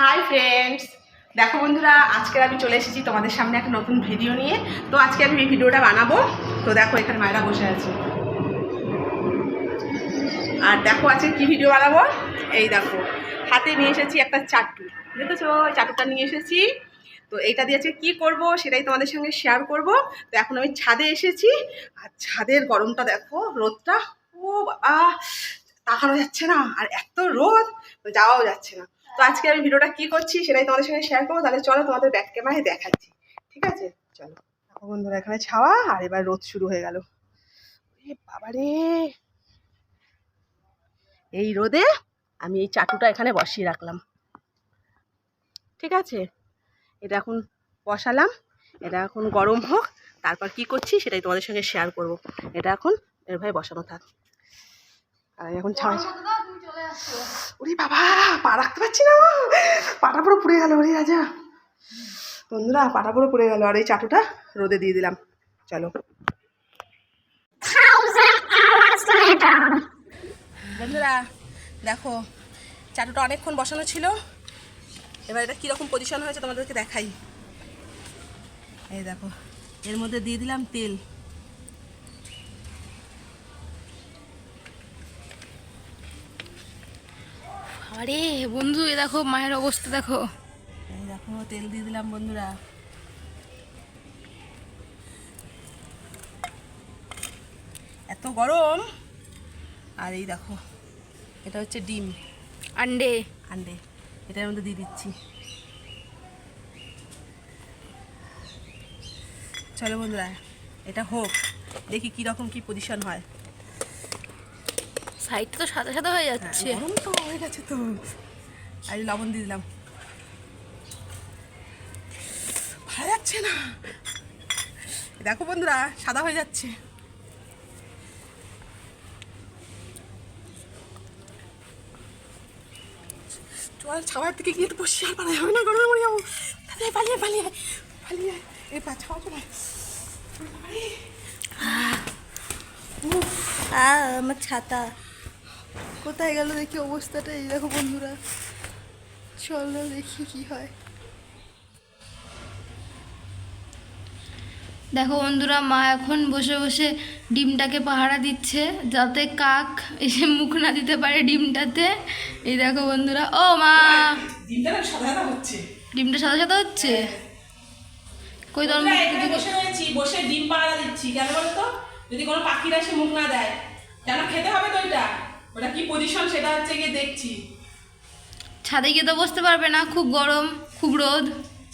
Hi friends দেখো বন্ধুরা আজকে আমি চলে এসেছি তোমাদের সামনে একটা নতুন ভিডিও নিয়ে। তো আজকে আমি এই ভিডিওটা বানাবো। তো দেখো, এখানে মায়েরা বসে আছে। আর দেখো আজকে কি ভিডিও বানাবো? এই দেখো, হাতে নিয়ে এসেছি একটা চাটু। দেখেছ? চাটুটা নিয়ে এসেছি। তো এইটা দিয়ে আজকে কী করব সেটাই তোমাদের সঙ্গে শেয়ার করব। তো এখন আমি ছাদে এসেছি। আর ছাদের গরমটা দেখো, রোদটা, ও তাকানো যাচ্ছে না। আর এত রোদ যাওয়াও যাচ্ছে না। তো আজকে আমি ভিডিওটা কি করছি সেটাই তোমাদের সঙ্গে শেয়ার করব। তাহলে চলো তোমাদের ব্যাক ক্যামেরায় দেখাচ্ছি। ঠিক আছে? চলো। দেখো বন্ধুরা, এখানে ছাওয়া, আর এবার রোদ শুরু হয়ে গেল। বাবারে! এই রোদে আমি এই চাটুটা এখানে বসিয়ে রাখলাম। ঠিক আছে? এটা এখন বসালাম। এটা এখন গরম হোক, তারপর কি করছি সেটাই তোমাদের সঙ্গে শেয়ার করব। এটা এখন এর ভাই বসানো থাক। আর এখন ছাওয়া ওরে বাবা, পা রাখতে পারছি না পাটা পুরো পুড়ে গেল ওরে রাজা। বন্ধুরা, পাটা পুরো পুড়ে গেল, আর এই চাটুটা রোদে দিয়ে দিলাম। চলো। বন্ধুরা, দেখো, চাটুটা অনেকক্ষণ বসানো ছিল। এবার এটা কীরকম পজিশন হয়েছে তোমাদেরকে দেখাই। এই দেখো, এর মধ্যে দিয়ে দিলাম তেল। আরে বন্ধু এ দেখো মায়ের অবস্থা দেখো। এই দেখো তেল দিয়ে দিলাম বন্ধুরা। এত গরম। আর এই দেখো এটা হচ্ছে ডিম। আন্ডে। আন্ডে এটার মধ্যে দিয়ে দিচ্ছি। চলো বন্ধুরা এটা হোক দেখি কীরকম কি পজিশন হয়। সাইডটা তো সাদা সাদা হয়ে যাচ্ছে। গরম তো হয়ে গেছে তো। আর লবণ দিয়ে দিলাম। ভালো যাচ্ছে না। দেখো বন্ধুরা সাদা হয়ে যাচ্ছে। চল ছাওয়ার দিকে গিয়ে একটু বসে আর পালা যাবে না গরমে মরে যাব। তাড়াতাড়ি পালিয়ে পালিয়ে পালিয়ে। এই পা ছাওয়া চলে আমার ছাতা। কোথায় গেল দেখি অবস্থাটা এই দেখো বন্ধুরা। চলো দেখি কি হয়। দেখো বন্ধুরা মা এখন বসে বসে ডিমটাকে পাহারা দিচ্ছে যাতে কাক এসে মুখ না দিতে পারে ডিমটাতে। এই দেখো বন্ধুরা ও মা! দিনটা না সাদা সাদা হচ্ছে? ডিমটা সাদা সাদা হচ্ছে? কই তোর মুখ বসে রয়েছি বসে ডিম পাড়া দিচ্ছি কেন বলো তো যদি কোনো পাখিরা এসে মুখ না দেয় কেন খেতে হবে তো ওইটা ওটা কি পজিশন সেটা হচ্ছে গিয়ে দেখছি। ছাদে গিয়ে তো বসতে পারবে না খুব গরম খুব রোদ।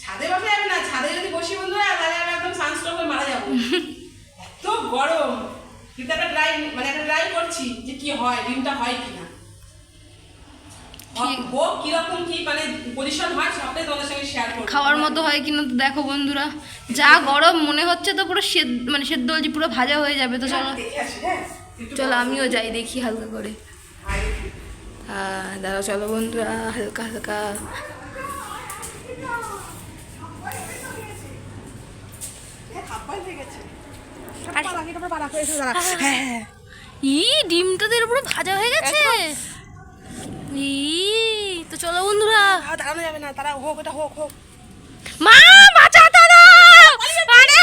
ছাদে বসে যাবে না ছাদে যদি বসি বন্ধুরা তাহলে আমি একদম সানস্ট্রোক হয়ে মারা যাব। এত গরম। কিন্তু একটা ট্রাই মানে একটা ট্রাই করছি যে কি হয় ডিমটা হয় কিনা। হোক কীরকম কি মানে পজিশন হয় সবটাই তোমাদের সঙ্গে শেয়ার করব। খাওয়ার মতো হয় কিনা তো দেখো বন্ধুরা। যা গরম মনে হচ্ছে তো পুরো সেদ্ধ মানে সেদ্ধ পুরো ভাজা হয়ে যাবে তো চলো। দেখে আসি হ্যাঁ। চলো আমিও যাই দেখি হালকা করে। হ্যাঁ দাঁড়াও চলো বন্ধুরা হালকা হালকা। ই ডিমটা তো এর পুরো ভাজা হয়ে গেছে? ই তো চলো বন্ধুরা। দাঁড়ানো যাবে না তারা হোক এটা হোক হোক। মা বাঁচা দাদা। আরে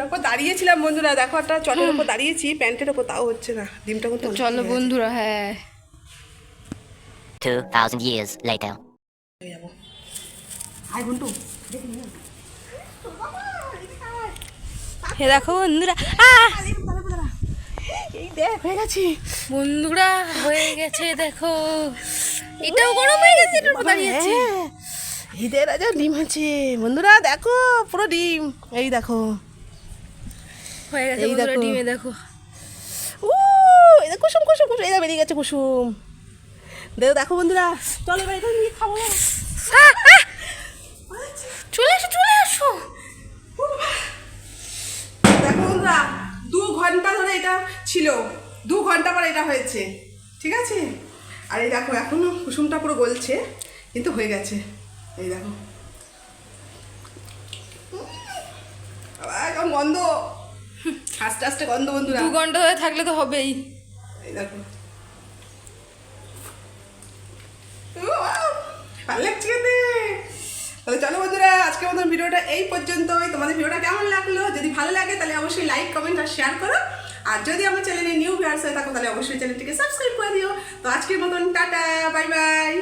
উপর দাঁড়িয়েছিলাম বন্ধুরা দেখো একটা চটের উপর দাঁড়িয়েছি প্যান্টের উপর তাও হচ্ছে না ডিমটা কিন্তু চলো বন্ধুরা হ্যাঁ। 2,000 years later. হয়ে হাই বন্ধু হে দেখো বন্ধুরা এই দেখ হয়ে গেছি। বন্ধুরা হয়ে গেছে দেখো। এটাও গরম হয়ে গেছে এটার উপর দাঁড়িয়ে আছে হ্যাঁ, ঈদের রাজা ডিম আছে। বন্ধুরা দেখো পুরো ডিম। এই দেখো। হয়ে গেছে এই দেখো। ডিমে দেখো। এই দেখো কুসুম কুসুম কুসুম। এই বেরিয়ে গেছে কুসুম। দেখো দেখো বন্ধুরা। চলো এবার এটা নিয়ে খাব! চলে এসো চলে এসো। দেখো বন্ধুরা দু ঘণ্টা ধরে এটা ছিল। দু ঘণ্টা পর এটা হয়েছে। ঠিক আছে? আর এই দেখো এখনও কুসুমটা পুরো গলছে কিন্তু হয়ে গেছে। এই দেখো। বাবা, গন্ধ। আস্তে আস্তে গন্ধ বন্ধুরা। দু ঘণ্টা হয়ে থাকলে তো হবেই। এই দেখো। ভালো লাগছে খেতে। তাহলে চলো বন্ধুরা আজকের মতন ভিডিওটা এই পর্যন্তই। তোমাদের ভিডিওটা কেমন লাগল? যদি ভালো লাগে তাহলে অবশ্যই লাইক কমেন্ট আর শেয়ার করো। আর যদি আমার চ্যানেলে নিউ ভিউয়ার্স হয়ে থাকো তাহলে অবশ্যই চ্যানেলটিকে সাবস্ক্রাইব করে দিও। তো আজকের মতন টাটা বাই বাই